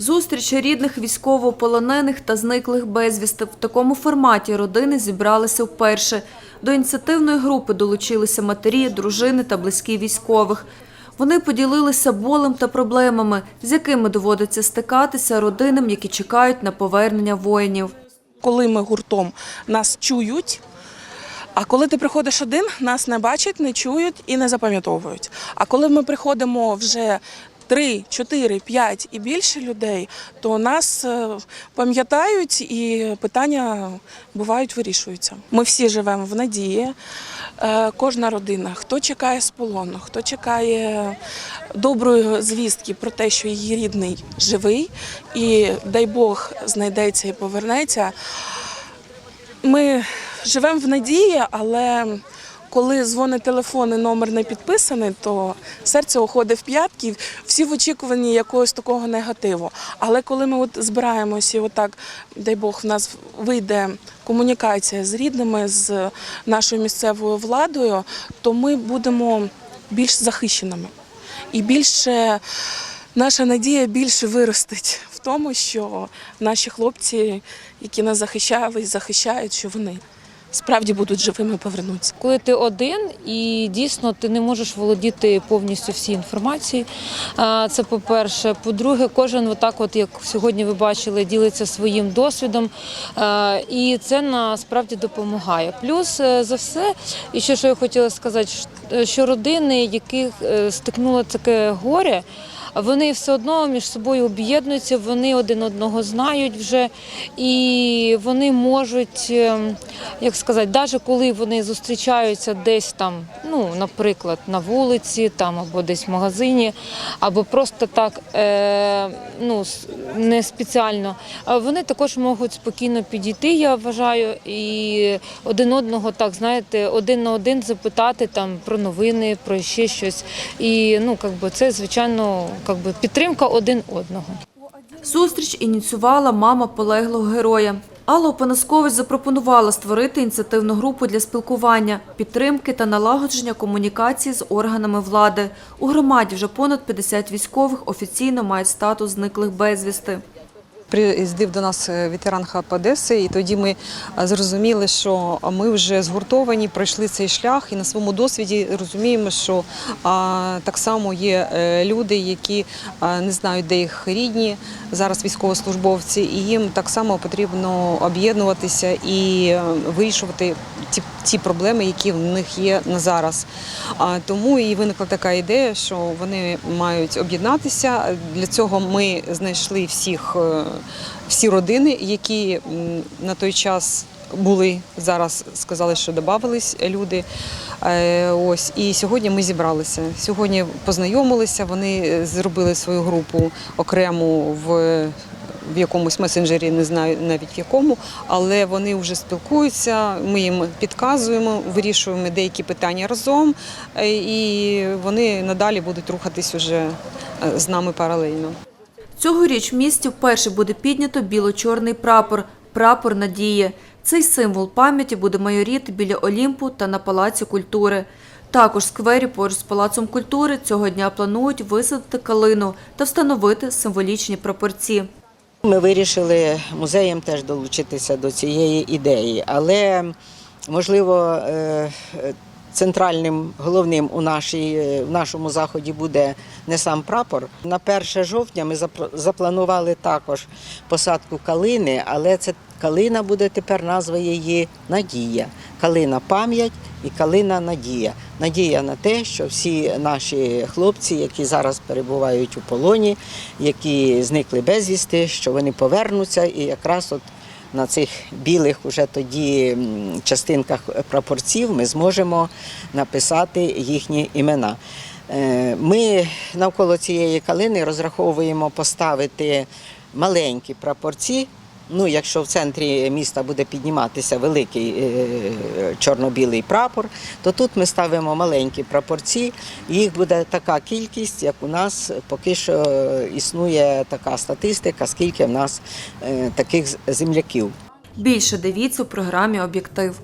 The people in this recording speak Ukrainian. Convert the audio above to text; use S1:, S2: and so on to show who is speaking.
S1: Зустріч рідних військовополонених та зниклих безвісти в такому форматі родини зібралися вперше. До ініціативної групи долучилися матері, дружини та близькі військових. Вони поділилися болем та проблемами, з якими доводиться стикатися родинам, які чекають на повернення воїнів.
S2: Коли ми гуртом нас чують. А коли ти приходиш один, нас не бачать, не чують і не запам'ятовують. А коли ми приходимо вже 3, 4, 5 і більше людей, то нас е, пам'ятають і питання бувають вирішуються. Ми всі живемо в надії. Е, Кожна родина, хто чекає з полону, хто чекає доброї звістки про те, що її рідний живий, і дай Бог знайдеться і повернеться. Ми живемо в надії, але коли дзвонить телефон і номер не підписаний, то серце уходить в п'ятки, всі в очікуванні якогось такого негативу. Але коли ми от збираємося, і отак, дай Бог, в нас вийде комунікація з рідними, з нашою місцевою владою, то ми будемо більш захищеними. І більше наша надія більше виростить в тому, що наші хлопці, які нас захищали і захищають, що вони справді будуть живими, повернуться.
S3: Коли ти один і дійсно ти не можеш володіти повністю всі інформації. Це по-перше. По-друге, кожен отак, от як сьогодні ви бачили, ділиться своїм досвідом, і це насправді допомагає. Плюс е, за все, і ще що я хотіла сказати, що- що родини, яких е, стикнуло таке горе. Вони все одно між собою об'єднуються, вони один одного знають вже, і вони можуть, ем, як сказати, навіть коли вони зустрічаються десь там, ну, наприклад, на вулиці, там або десь в магазині, або просто так, е, ну, не спеціально, а вони також можуть спокійно підійти, я вважаю, і один одного, так знаєте, один на один запитати там про новини, про ще щось. І ну, как би, це, звичайно, как би, підтримка один одного.
S1: Зустріч ініціювала мама полеглого героя. Алла Опанаскович запропонувала створити ініціативну групу для спілкування, підтримки та налагодження комунікації з органами влади. У громаді вже понад 50 військових офіційно мають статус зниклих безвісти.
S4: Приїздив до нас е, ветеран ХАП Одеси, і тоді ми е, зрозуміли, що ми вже згуртовані, пройшли цей шлях, і на своєму досвіді розуміємо, що так само є е, люди, які не знають, де їх рідні зараз військовослужбовці, і їм так само потрібно об'єднуватися і вирішувати ті, ті проблеми, які в них є на зараз. Тому і виникла така ідея, що вони мають об'єднатися. Для цього ми знайшли всіх, е, всі родини, які на той час були зараз, сказали, що додавались люди. Е, Ось і сьогодні ми зібралися. Сьогодні познайомилися. Вони зробили свою групу окрему в. В якомусь месенджері не знаю навіть в якому, але вони вже спілкуються. Ми їм підказуємо, вирішуємо деякі питання разом, е, і вони надалі будуть рухатись уже е, з нами паралельно.
S1: Цьогоріч в місті вперше буде піднято біло-чорний прапор – прапор надії. Цей символ пам'яті буде майоріти біля Олімпу та на Палаці культури. Також сквері поруч з Палацом культури цього дня планують висадити калину та встановити символічні прапорці.
S5: Ми вирішили музеєм теж долучитися до цієї ідеї, але можливо е, центральним головним у нашій, е, в нашому заході буде не сам прапор. На 1 жовтня ми запланували також посадку калини, але це калина буде тепер назва її Надія. Калина пам'ять і калина надія. Надія на те, що всі наші хлопці, які зараз перебувають у полоні, які зникли безвісти, що вони повернуться і якраз от на цих білих уже тоді частинках прапорців ми зможемо написати їхні імена. Е, Ми навколо цієї калини розраховуємо поставити маленькі прапорці. Ну, якщо в центрі міста буде підніматися великий е, чорно-білий прапор, то тут ми ставимо маленькі прапорці. Їх буде така кількість, як у нас поки що існує така статистика, скільки в нас е, таких земляків.
S1: Більше дивіться у програмі «Об'єктив».